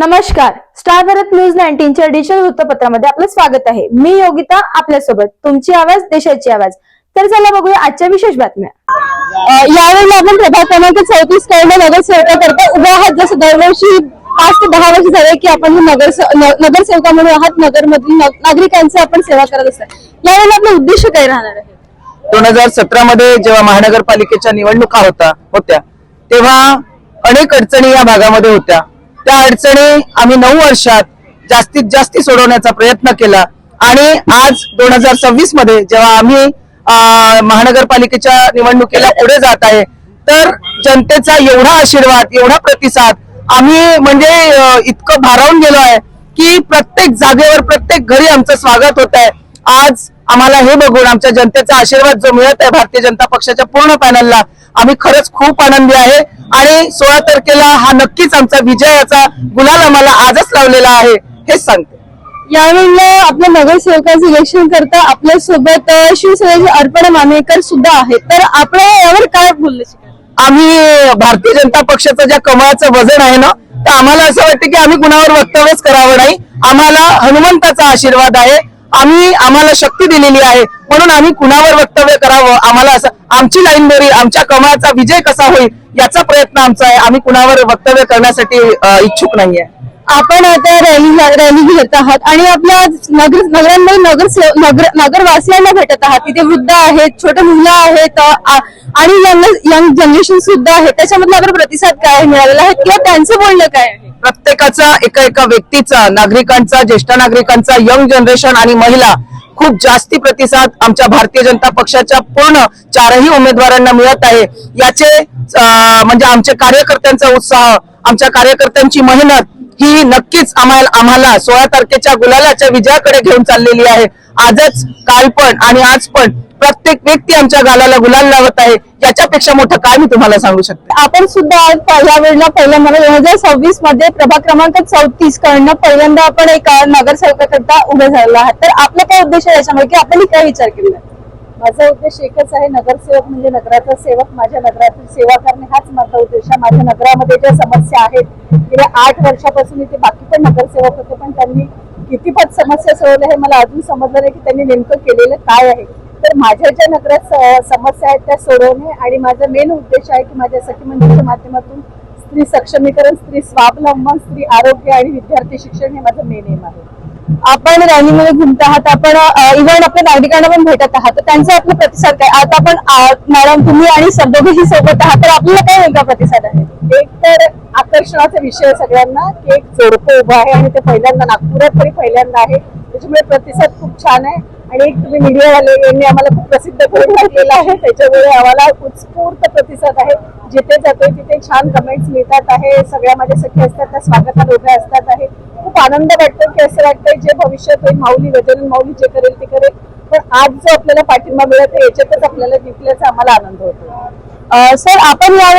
नमस्कार. Star Bharat news नाईन्टीनच्या digital वृत्तपत्रामध्ये आपलं स्वागत आहे. मी योगिता आपल्यासोबत. तुमची आवाज देशाची आवाज. तर चला बघूया आजच्या विशेष बातम्या. यावेळी आपण प्रभाग क्रमांक चौतीसकडे नगरसेवकाकरता उभा आहात. जसं दरवर्षी पाच ते दहा वर्ष झाले की आपण नगर नगरसेवका म्हणून आहात. नगरमधील नागरिकांची आपण सेवा करत असतात यावेळेला आपलं उद्देश काय राहणार आहे? दोन हजार सतरा मध्ये जेव्हा महानगरपालिकेच्या निवडणुका होता होत्या तेव्हा अनेक अडचणी या भागामध्ये होत्या. त्या अडचणी आम्ही नऊ वर्षात जास्तीत जास्त सोडवण्याचा प्रयत्न केला. आणि आज दोन हजार सव्वीसमध्ये जेव्हा आम्ही महानगरपालिकेच्या निवडणुकीला पुढे जात आहे तर जनतेचा एवढा आशीर्वाद एवढा प्रतिसाद आम्ही म्हणजे इतकं भारावून गेलो आहे की प्रत्येक जागेवर प्रत्येक घरी आमचं स्वागत होत आहे. आज आम्हाला हे बघून आमच्या जनतेचा आशीर्वाद जो मिळत आहे भारतीय जनता पक्षाच्या पूर्ण पॅनलला आम्ही खरंच खूप आनंदी आहे. आणि सोळा तारखेला हा नक्कीच आमचा विजयाचा गुलाल आम्हाला आजच लावलेला आहे हेच सांगते. यावेळेला आपल्या नगरसेवकाचं इलेक्शन करता आपल्यासोबत शिवसेनेचे अर्पण मानेकर सुद्धा आहेत. तर आपण यावर काय बोलले आम्ही भारतीय जनता पक्षाचं ज्या कमळाचं वजन आहे ना तर आम्हाला असं वाटतं की आम्ही कुणावर वक्तव्यच करावं नाही. आम्हाला हनुमंताचा आशीर्वाद आहे. आम्ही आम्हाला शक्ती दिलेली आहे. म्हणून आम्ही कुणावर वक्तव्य करावं? आम्हाला असं आमची लाईन बोरी आमच्या कमळाचा विजय कसा होईल? याचा प्रयत्न आमचा आहे. आम्ही कुणावर वक्तव्य करण्यासाठी इच्छुक नाहीये. आपण आता रॅली रॅली घेत आहात आणि आपल्या नगर नगरांमध्ये नगर नगर नगरवासियांना भेटत आहात. तिथे वृद्ध आहेत छोटे मुलं आहेत आणि यंग यंग जनरेशन सुद्धा आहे त्याच्यामधला आपण प्रतिसाद काय मिळालेला आहे? किंवा त्यांचं बोलणं काय आहे? प्रत्येकाचा एका एका व्यक्तीचा नागरिकांचा ज्येष्ठ नागरिकांचा यंग जनरेशन आणि महिला खूप जास्ती प्रतिसाद आमच्या भारतीय जनता पक्षाच्या पूर्ण चारही उमेदवारांना मिळत आहे. याचे म्हणजे आमच्या कार्यकर्त्यांचा उत्साह आमच्या कार्यकर्त्यांची मेहनत ही नक्कीच आम्हाला आम्हाला सोळा तारखेच्या गुलालाच्या विजयाकडे घेऊन चाललेली आहे. आजच काल पण आणि आज पण प्रत्येक व्यक्ती आमच्या गालाला गुलाल लावत आहे. याच्यापेक्षा मोठं काय मी तुम्हाला सांगू शकते? आपण सुद्धा आज पहिल्या वेळेला पहिल्यांदा दोन हजार सव्वीसमध्ये प्रभाग क्रमांक चौतीस कडनं पहिल्यांदा आपण एक नगरसेवकाकरता उभे झालेलो आहात. तर आपला काय उद्देश आहे याच्यामध्ये की आपण काय विचार केला माझा उद्देश एकच आहे नगरसेवक म्हणजे नगराचा सेवक. माझ्या नगरातील सेवा करणे हाच माझा उद्देश आहे. माझ्या नगरामध्ये ज्या समस्या आहेत गेल्या आठ वर्षापासून इथे बाकी पण नगरसेवक होते पण त्यांनी कितीपत समस्या सोडवल्या हे मला अजून समजलं नाही की त्यांनी नेमकं केलेलं काय आहे. तर माझ्या ज्या नगरात समस्या आहेत त्या सोडवणे आणि माझा मेन उद्देश आहे की माझ्या सखी मंडळीच्या माध्यमातून स्त्री सक्षमीकरण स्त्री स्वावलंबन स्त्री आरोग्य आणि विद्यार्थी शिक्षण हे माझं मेन एम आहे. आपण रॅलीमध्ये घुमत आहात आपण इव्हन आपल्या नागरिकांना पण भेटत आहात तर त्यांचा आपला प्रतिसाद काय? आता आपण मॅडम तुम्ही आणि दोघेही सोबत आहात तर आपल्याला काय वेगळा प्रतिसाद आहे? एक तर आकर्षणाचा विषय आहे सगळ्यांना की एक जोडपं उभं आहे आणि ते पहिल्यांदा नागपुरात तरी पहिल्यांदा आहे त्याच्यामुळे प्रतिसाद खूप छान आहे. आणि एक तुम्ही मीडियावाले यांनी आम्हाला खूप प्रसिद्ध करून घातलेला आहे. त्याच्यामुळे आम्हाला उत्स्फूर्त प्रतिसाद आहे. जिथे जातोय तिथे छान कमेंट्स मिळतात आहे. सगळ्या माझ्या सखी असतात त्या स्वागतात उभ्या असतात आहे. खूप आनंद वाटतो की असं वाटतंय जे भविष्यात होईल माऊली गजानन माऊली जे करेल ते करेल. पण आज जो आपल्याला पाठिंबा मिळत याच्यातच आपल्याला जिंकल्याचा आम्हाला आनंद होतो. सर आपण या